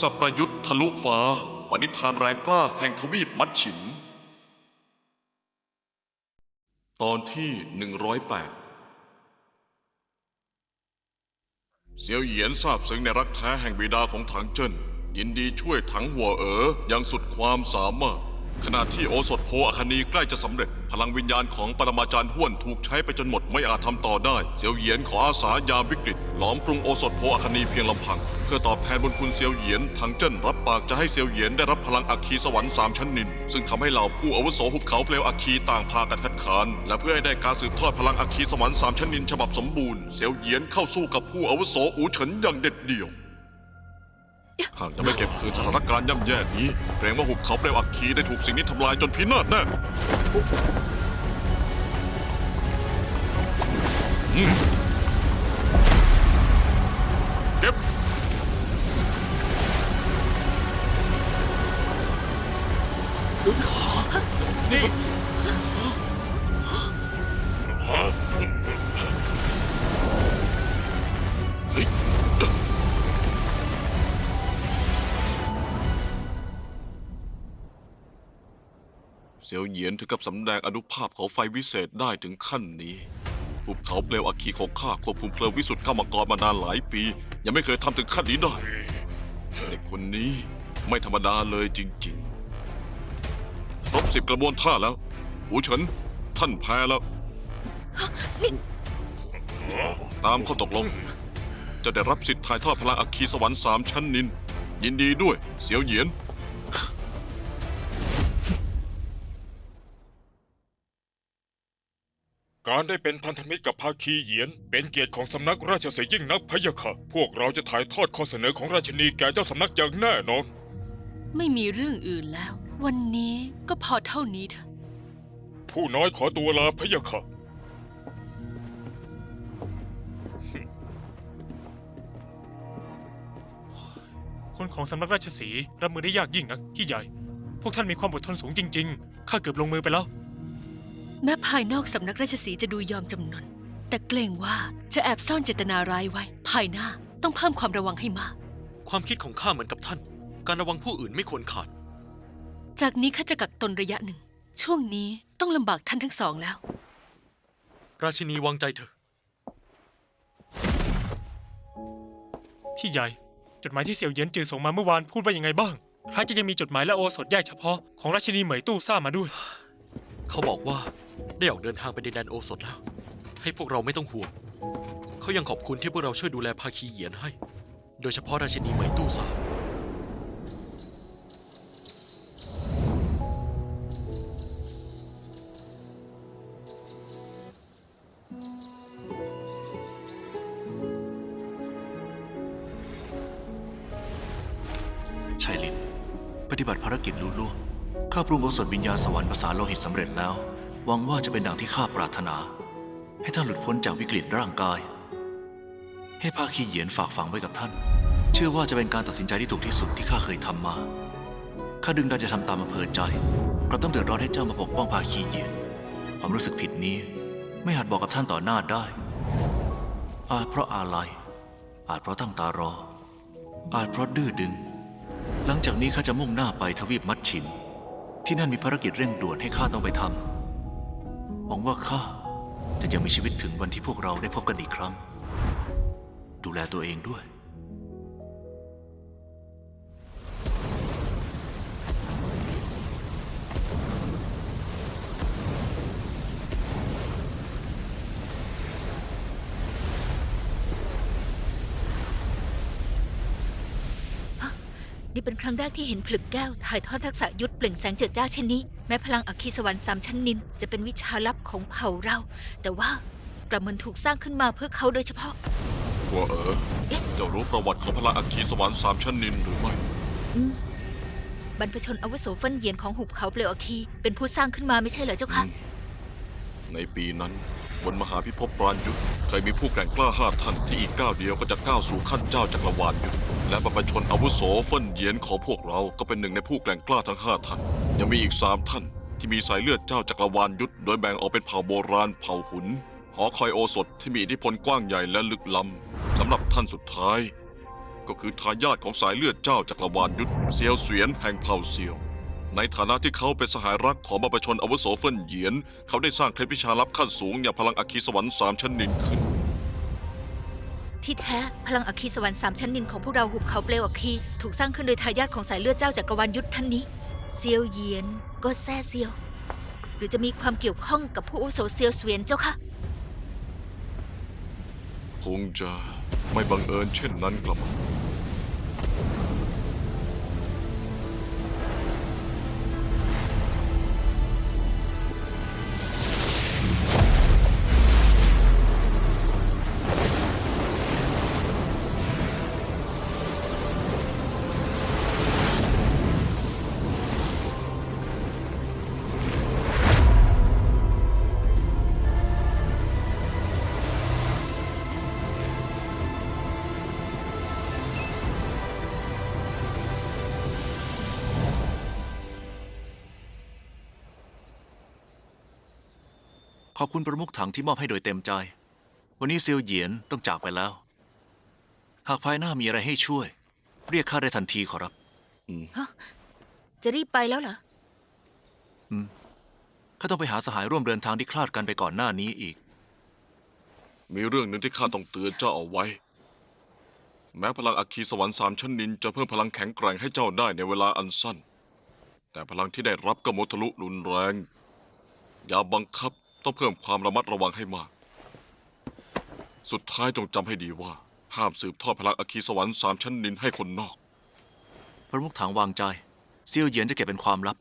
สัพประยุทธ์ทะลุฟ้าปณิธานแรงกล้าแห่งทวีปมัดฉิม ตอนที่ 108เซียวเหยียนทราบซึ้งในรักแท้แห่งบิดาของถังเจิ้นยินดีช่วยถังหัวเอ๋ออย่างสุดความสามารถ ขณะที่โอสถโพอคณีใกล้จะสำเร็จ พลังวิญญาณของปรมาจารย์ห้วนถูกใช้ไปจนหมดไม่อาจทำต่อได้ เซียวเหยียนขออาสายามวิกฤตหลอมปรุงโอสถโพอคณีเพียงลำพัง เพื่อตอบแทนบุญคุณเซียวเหยียนถังเจิ้นรับปากจะให้เซียวเหยียนได้รับพลังอัคคีสวรรค์สามชั้นนิน ซึ่งทำให้เหล่าผู้อาวุโสหุบเขาเปลวอัคคีต่างพากันคัดค้านและเพื่อให้ได้การสืบทอดพลังอัคคีสวรรค์สามชั้นนินฉบับสมบูรณ์เซียวเหยียนเข้าสู้กับผู้อาวุโสอูเฉินอย่างเด็ดเดี่ยว หากจะไม่เก็บคืนสถานการณ์ย่ำแย่นี้เกรงว่าหุบเขาเปลวอัคคีได้ถูกสิ่งนี้ทำลายจนพินาศแน่อืมเก็บ นี่ เซียวเหยียนถึงกับสำแดงอนุภาพของไฟวิเศษได้ถึงขั้นนี้หุบเขาเปลวอัคคีของข้าควบคุมเพลิงวิสุทธิ์ข้ามังกรมานานหลายปี ยังไม่เคยทำถึงขั้นนี้ได้เด็กคนนี้ไม่ธรรมดาเลยจริงๆครบสิบกระบวนท่าแล้วหูเฉินท่านแพ้แล้ว ตามข้อตกลง จะได้รับสิทธิ์ถ่ายทอดพลังอัคคีสวรรค์สามชั้นนิน ยินดีด้วยเสียวเหยียน การได้เป็นพันธมิตรกับภาคีเหยียน เป็นเกียรติของสำนักราชสีห์ยิ่งนักพะยะค่ะ พวกเราจะถ่ายทอดข้อเสนอของราชินีแก่เจ้าสำนักอย่างแน่นอน ไม่มีเรื่องอื่นแล้ว วันนี้ก็พอเท่านี้เถอะ ผู้น้อยขอตัวลาพะยะค่ะ คนของสำนักราชสีห์รับมือได้ยากยิ่งนะพี่ใหญ่ พวกท่านมีความอดทนสูงจริง ๆ ข้าเกือบลงมือไปแล้ว แม้ภายนอกสำนักราชสีห์จะดูยอมจำนน แต่เกรงว่าจะแอบซ่อนเจตนาร้ายไว้ ภายหน้าต้องเพิ่มความระวังให้มาก ความคิดของข้าเหมือนกับท่าน การระวังผู้อื่นไม่ควรขาด จากนี้ข้าจะกักตนระยะหนึ่ง ช่วงนี้ต้องลำบากท่านทั้งสองแล้ว ราชินีวางใจเถอะ พี่ใหญ่ จดหมายที่เสี่ยวเหยียนจือส่งมาเมื่อวานพูดว่ายังไงบ้างคล้ายจะยังมีจดหมายและโอสถแยกเฉพาะของราชินีเหมยตู้ซ่ามาด้วย เขาบอกว่าได้ออกเดินทางไปในแดนโอสถแล้ว ให้พวกเราไม่ต้องห่วง เขายังขอบคุณที่พวกเราช่วยดูแลภาคีเหยียนให้ โดยเฉพาะราชินีเหมยตู้ซา ข้าปรุงโอสถวิญญาณสวรรค์ภาษาโลหิตสำเร็จแล้ว หวังว่าจะเป็นดังที่ข้าปรารถนา ให้ท่านหลุดพ้นจากวิกฤตร่างกาย ให้ภาคีเหยียนฝากฝังไว้กับท่าน เชื่อว่าจะเป็นการตัดสินใจที่ถูกที่สุดที่ข้าเคยทำมา ข้าดึงดันจะทำตามอำเภอใจ กลับต้องเดือดร้อนให้เจ้ามาปกป้องภาคีเหยียน ความรู้สึกผิดนี้ ไม่อาจบอกกับท่านต่อหน้าได้ อาจเพราะอาลัย อาจเพราะตั้งตารอ อาจเพราะดื้อดึง หลังจากนี้ข้าจะมุ่งหน้าไปทวีปมัดฉิม ที่นั่นมีภารกิจเร่งด่วนให้ข้าต้องไปทำหวังว่าข้าจะยังมีชีวิตถึงวันที่พวกเราได้พบกันอีกครั้ง ดูแลตัวเองด้วย นี่เป็นครั้งแรกที่เห็นผลึกแก้ว ถ่ายทอดทักษะยุทธเปล่งแสงเจิดจ้าเช่นนี้ แม้พลังอัคคีสวรรค์สามชั้นนิน จะเป็นวิชาลับของเผ่าเรา แต่ว่ากลับมันถูกสร้างขึ้นมาเพื่อเขาโดยเฉพาะหัวเอ๋อเจ้ารู้ประวัติของพลังอัคคีสวรรค์สามชั้นนินหรือไม่บรรพชนอาวุโสเฟินเหยียนของหุบเขาเปลวอัคคี เป็นผู้สร้างขึ้นมาไม่ใช่เหรอเจ้าคะในปีนั้น บนมหาพิภพปราณยุทธเคยมีผู้แกร่งกล้าห้าท่านที่อีกก้าวเดียวก็จะก้าวสู่ขั้นเจ้าจักรวาลยุทธและบรรพชนอาวุโสเฟินเหยียนของพวกเราก็เป็นหนึ่งในผู้แกร่งกล้าทั้งห้าท่าน ยังมีอีกสามท่าน ที่มีสายเลือดเจ้าจักรวาลยุทธโดยแบ่งออกเป็นเผ่าโบราณเผ่าหุนหอคอยโอสถที่มีอิทธิพลกว้างใหญ่และลึกล้ำสำหรับท่านสุดท้าย ก็ก็คือทายาทของสายเลือดเจ้าจักรวาลยุทธเซียวเสวียนแห่งเผ่าเซียว ในฐานะที่เขาเป็นสหายรักของบรรพชนอาวุโสเฟินเหยียน เขาได้สร้างเคล็ดวิชาลับขั้นสูงอย่างพลังอัคคีสวรรค์สามชั้นนินขึ้น ที่แท้พลังอัคคีสวรรค์สามชั้นนินของพวกเราหุบเขาเปลวอัคคีถูกสร้างขึ้นโดยทายาทของสายเลือดเจ้าจักรวาลยุทธท่านนี้เซียวเหยียนก็แซ่เซียว หรือจะมีความเกี่ยวข้องกับผู้อาวุโสเซียวเสวียนเจ้าคะคงจะไม่บังเอิญเช่นนั้นกลับ ขอบคุณประมุขถังที่มอบให้โดยเต็มใจ วันนี้เซียวเหยียนต้องจากไปแล้ว หากภายหน้ามีอะไรให้ช่วย เรียกข้าได้ทันทีขอรับจะรีบไปแล้วเหรอ ข้าต้องไปหาสหายร่วมเดินทางที่คลาดกันไปก่อนหน้านี้อีก มีเรื่องหนึ่งที่ข้าต้องเตือนเจ้าเอาไว้ แม้พลังอัคคีสวรรค์สามชั้นนินจะเพิ่มพลังแข็งแกร่งให้เจ้าได้ในเวลาอันสั้น แต่พลังที่ได้รับก็มดทะลุรุนแรง อย่าบังคับ ต้องเพิ่มความระมัดระวังให้มาก สุดท้ายจงจำให้ดีว่า ห้ามสืบทอดพลังอัคคีสวรรค์สามชั้นนินให้คนนอกประมุขถังวางใจเซียวเหยียนจะเก็บเป็นความลับ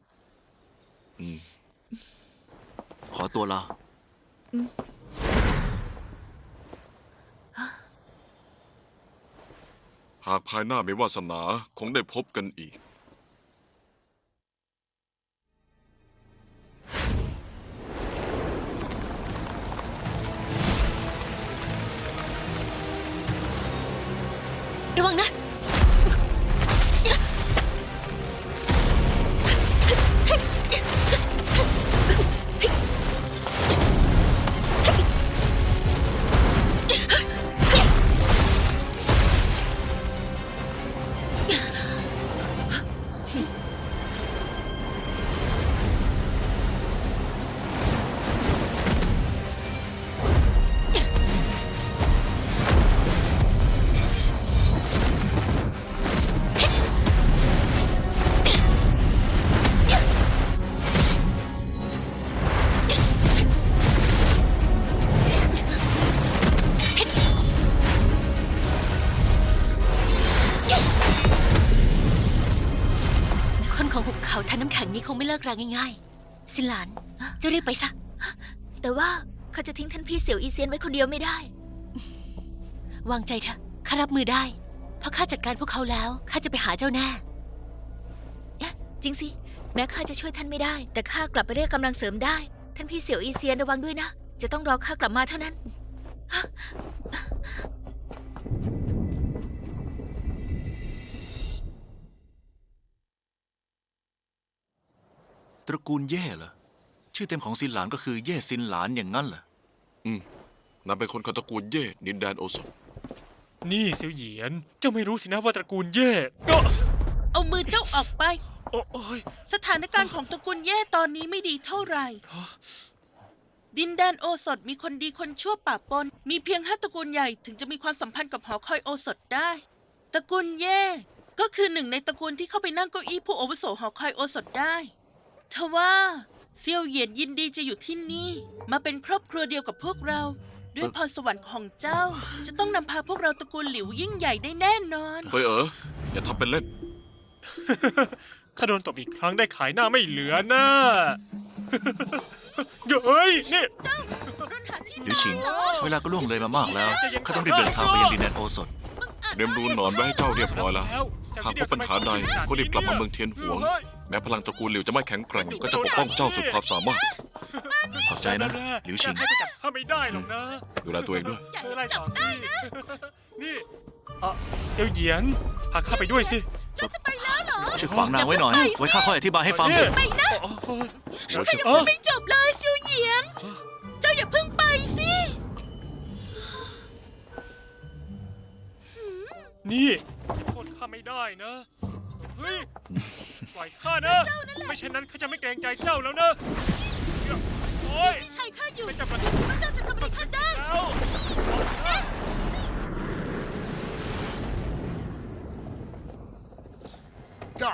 ขอตัวลา หากภายหน้ามีวาสนาคงได้พบกันอีก ระวังนะ น้ำแข็งนี้คงไม่เลิกราง่ายๆ สิหลาน เจะรีบไปซะ แต่ว่าข้าจะทิ้งท่านพี่เสี่ยวอีเซียนไว้คนเดียวไม่ได้ วางใจเถอะข้ารับมือได้ เพราะข้าจัดการพวกเขาแล้วข้าจะไปหาเจ้าแน่เอ๊ะจริงสิ แม้ข้าจะช่วยท่านไม่ได้ แต่ข้ากลับไปเรียกกำลังเสริมได้ ท่านพี่เสี่ยวอีเซียนระวังด้วยนะ จะต้องรอข้ากลับมาเท่านั้น ตระกูลเย่เหรอ ชื่อเต็มของซินหลานก็คือเย่ซินหลานอย่างนั้นเหรอนั่นเป็นคนของตระกูลเย่ดินแดนโอสถนี่เซียวเหยียน เจ้าไม่รู้สินะว่าตระกูลเย่เอ้อเอามือเจ้าออกไป โอ้โอ้ยสถานการณ์ของตระกูลแย่ตอนนี้ไม่ดีเท่าไหร่ ดินแดนโอสถมีคนดีคนชั่วปะปน มีเพียงห้าตระกูลใหญ่ถึงจะมีความสัมพันธ์กับหอคอยโอสถได้ ตระกูลแย่ก็คือหนึ่งในตระกูลที่เข้าไปนั่งเก้าอี้ผู้อาวุโสหอคอยโอสถได้ ทว่าเซียวเหยียนยินดีจะอยู่ที่นี่ มาเป็นครอบครัวเดียวกับพวกเรา ด้วยพรสวรรค์ของเจ้า จะต้องนำพาพวกเราตระกูลหลิวยิ่งใหญ่ได้แน่นอน เฟยเอ๋ออย่าทำเป็นเล่น ถ้าโดนตบอีกครั้งได้ขายหน้าไม่เหลือหน้า เฮ้ยนี่หรือชิง เวลาก็ล่วงเลยมามากแล้วข้าต้องรีบเดินทางไปยังดินแดนโอสถเตรียมรูนหนอนไว้ให้เจ้าเรียบร้อยแล้ว หากพบปัญหาใดก็รีบกลับมาเมืองเทียนหวง แม้พลังตระกูลหลิวจะไม่แข็งแกร่งก็จะปกป้องเจ้าสุดความสามารถ ขอบใจนะ หลิวชิงให้ไปจับข้าไม่ได้หรอกนะ ดูแลตัวเองด้วย เธอไล่ต่อสินี่อะเซียวเหยียนพาข้าไปด้วยสิช่วยขวางนางไว้หน่อย ไว้ข้าค่อยอธิบายให้ฟังนี่ไปนะโอ้โหหัวเชือกเอ้อไม่จบเลยซิวเหยียน เจ้าอย่าเพิ่งไปสินี่ข้าไม่ได้นะ เฮ้ยปล่อยข้านะ ไม่เช่นนั้นข้าจะไม่เกรงใจเจ้าแล้วนะโอ้ยพี่ชายข้าอยู่ไม่จำเป็นพระเจ้าจะทำอะไรข้าได้แล้วจ้า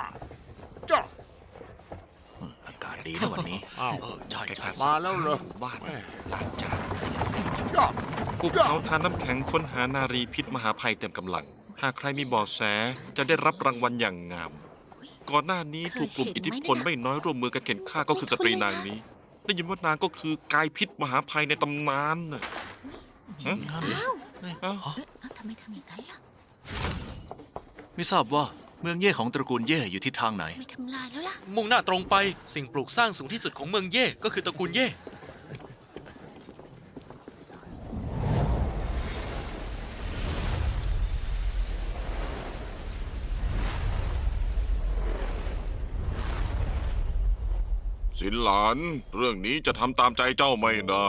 จ้าอากาศดีนะวันนี้อ้าวเออใช่ใช่มาแล้วเหรอบ้านแม่ล้างจานจ้าพวกเขาทานน้ำแข็งค้นหานารีพิษมหาภัยเต็มกำลัง หากใครมีเบาะแสจะได้รับรางวัลอย่างงาม ก่อนหน้านี้ถูกกลุ่มอิทธิพลไม่น้อยร่วมมือกันเข็นฆ่าก็คือสตรีนางนี้ ได้ยินว่านางก็คือกายพิษมหาภัยในตำนานน่ะฮะเอ้าเอ้าทำไมทำอย่างนั้นล่ะ ไม่ทราบว่าเมืองเย่ของตระกูลเย่อยู่ทิศทางไหน ไม่ทำลายแล้วล่ะ มุ่งหน้าตรงไปสิ่งปลูกสร้างสูงที่สุดของเมืองเย่ก็คือตระกูลเย่ สินหลาน เรื่องนี้จะทำตามใจเจ้าไม่ได้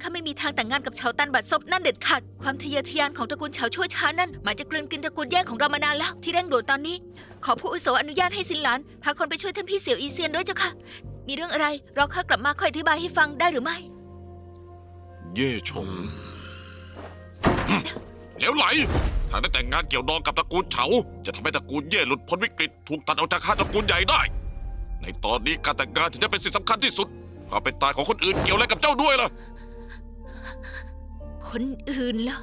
ข้าไม่มีทางแต่งงานกับชาวตันบัดซบนั่นเด็ดขาด ความทะเยอทะยานของตระกูลชาวชั่วช้านั่นหมายจะกลืนกินตระกูลแย่ของเรามานานแล้ว ที่เร่งด่วนตอนนี้ ขอผู้อาวุโสอนุญาตให้สินหลาน พาคนไปช่วยท่านพี่เสี่ยวอีเซียนด้วยเจ้าค่ะ มีเรื่องอะไรรอข้ากลับมาค่อยอธิบายให้ฟังได้หรือไม่ เย่ชงเหลวไหลหากได้แต่งงานเกี่ยวดองกับตระกูลเฉา จะทำให้ตระกูลเย่หลุดพ้นวิกฤต ถูกตัดออกจากข้าตระกูลใหญ่ได้ ในตอนนี้การแต่งงานถึงจะเป็นสิ่งสำคัญที่สุดความเป็นตายของคนอื่นเกี่ยวอะไรกับเจ้าด้วยล่ะ คนอื่นล่ะ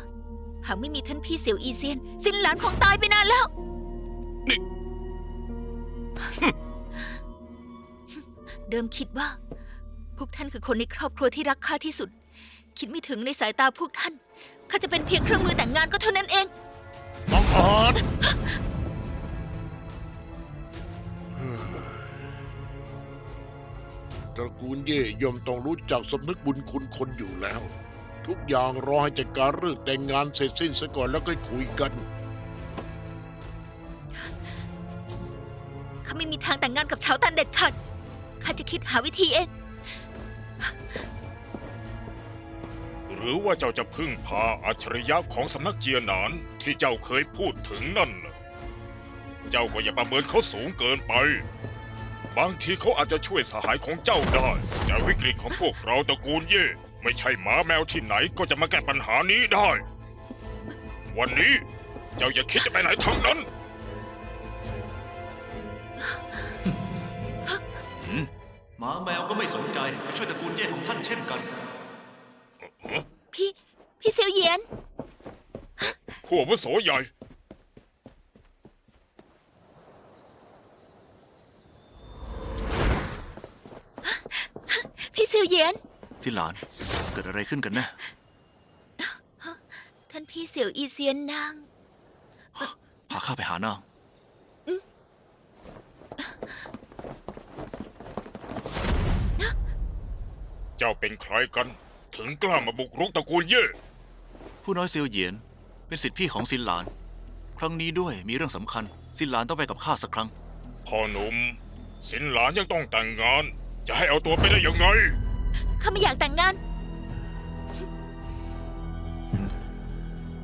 หากไม่มีท่านพี่เสี่ยวอีเซียน สินหลานคงตายไปนานแล้วนี่ เดิมคิดว่า พวกท่านคือคนในครอบครัวที่รักข้าที่สุด คิดไม่ถึงในสายตาพวกท่านข้าจะเป็นเพียงเครื่องมือแต่งงานก็เท่านั้นเอง บังอาจ ตระกูลเย่ย่อมต้องรู้จักสำนึกบุญคุณคนอยู่แล้ว ทุกอย่างรอให้จัดการเรื่องแต่งงานเสร็จสิ้นซะก่อนแล้วก็คุยกัน ข้าไม่มีทางแต่งงานกับชาวตันเด็ดขาด ข้าจะคิดหาวิธีเอง หรือว่าเจ้าจะพึ่งพาอัจฉริยะของสำนักเจียหนานที่เจ้าเคยพูดถึงนั่นล่ะเจ้าก็อย่าประเมินเขาสูงเกินไป บางทีเขาอาจจะช่วยสหายของเจ้าได้แต่วิกฤตของพวกเราตระกูลเย่ ไม่ใช่หมาแมวที่ไหนก็จะมาแก้ปัญหานี้ได้ วันนี้เจ้าอย่าคิดจะไปไหนทั้งนั้นหมาแมวก็ไม่สนใจจะช่วยตระกูลเย่ของท่านเช่นกัน พี่ พี่เซียวเหยียน ผู้อาวุโสใหญ่ พี่เซียวเหยียน สิหลาน เกิดอะไรขึ้นกันแน่ท่านพี่เสี่ยวอีเซียนนาง พาข้าไปหานางเจ้าเป็นใครกัน ถึงกล้ามาบุกรุกตระกูลเย่ผู้น้อยเซียวเหยียน เป็นสิทธิพี่ของสินหลาน ครั้งนี้ด้วยมีเรื่องสำคัญ สินหลานต้องไปกับข้าสักครั้ง พ่อหนุ่มสินหลานยังต้องแต่งงาน จะให้เอาตัวไปได้ยังไง ข้าไม่อยากแต่งงาน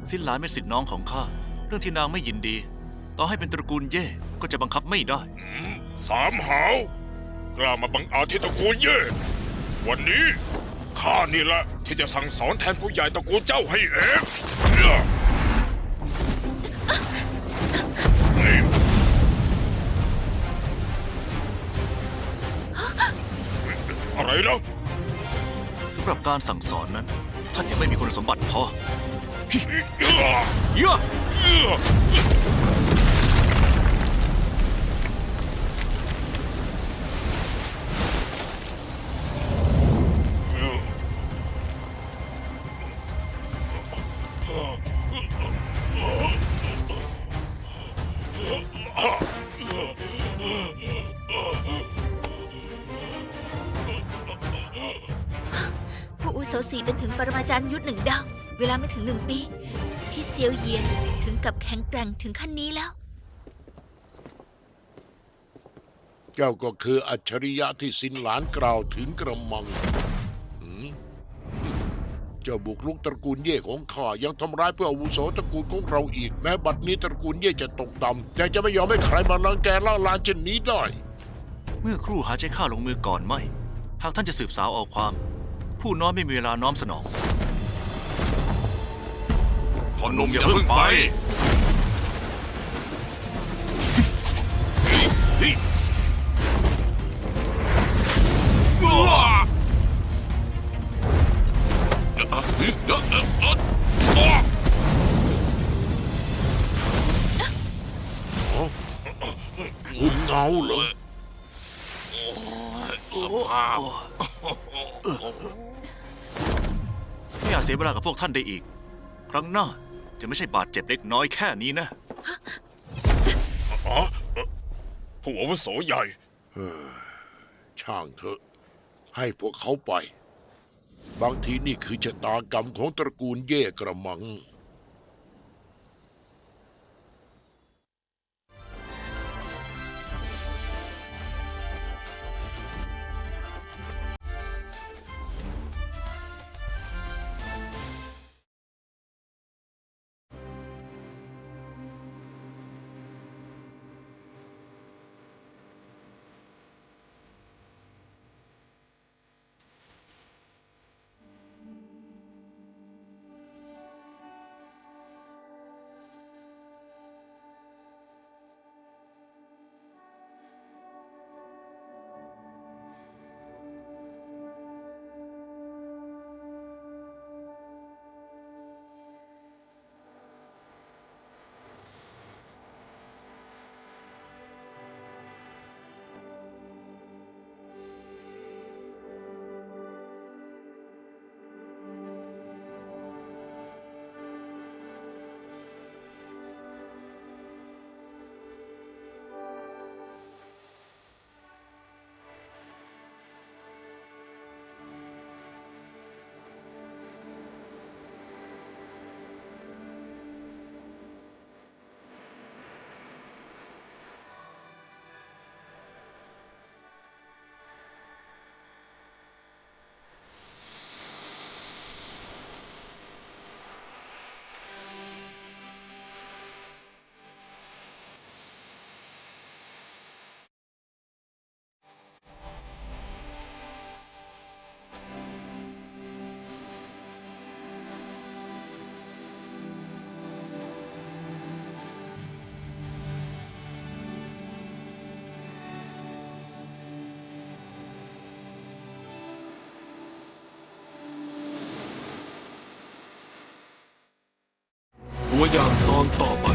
สินหลานเป็นสิทธิน้องของข้า เรื่องที่นางไม่ยินดี ต่อให้เป็นตระกูลเย่ก็จะบังคับไม่ได้ สามหาว กล้ามาบังอาจที่ตระกูลเย่วันนี้ข้านี่แหละที่จะสั่งสอนแทนผู้ใหญ่ตระกูลเจ้าให้เอง อะไรนะสำหรับการสั่งสอนนั้น ท่านยังไม่มีคุณสมบัติพอเอื้อเยอะ สสีเป็นถึงปรมาจารย์ยุทธหนึ่งดาว เวลาไม่ถึงหนึ่งปี พี่เซียวเหยียนถึงกับแข็งแกร่งถึงขั้นนี้แล้ว เจ้าก็คืออัจฉริยะที่สินหลานกล่าวถึงกระมังหืมเจ้าบุกลุกตระกูลเย่ของข้ายังทำร้ายเพื่ออาวุโสตระกูลของเราอีก แม้บัดนี้ตระกูลเย่จะตกต่ำแต่จะไม่ยอมให้ใครมาลังแกล่าลานเช่นนี้ได้ เมื่อครู่หาใจข้าลงมือก่อนไม่ หากท่านจะสืบสาวเอาความ ผู้น้อยไม่มีเวลาน้อมสนองพ่อหนุ่มอย่าเพิ่งไปหุ่นเงาเหร เสียเวลากับพวกท่านได้อีก ครั้งหน้าจะไม่ใช่บาดเจ็บเล็กน้อยแค่นี้นะ อ๋อเอ่อผู้อาวุโสใหญ่ ช่างเถอะ ให้พวกเขาไป บางทีนี่คือชะตากรรมของตระกูลเย่กระมัง ตัวอย่างตอนต่อไป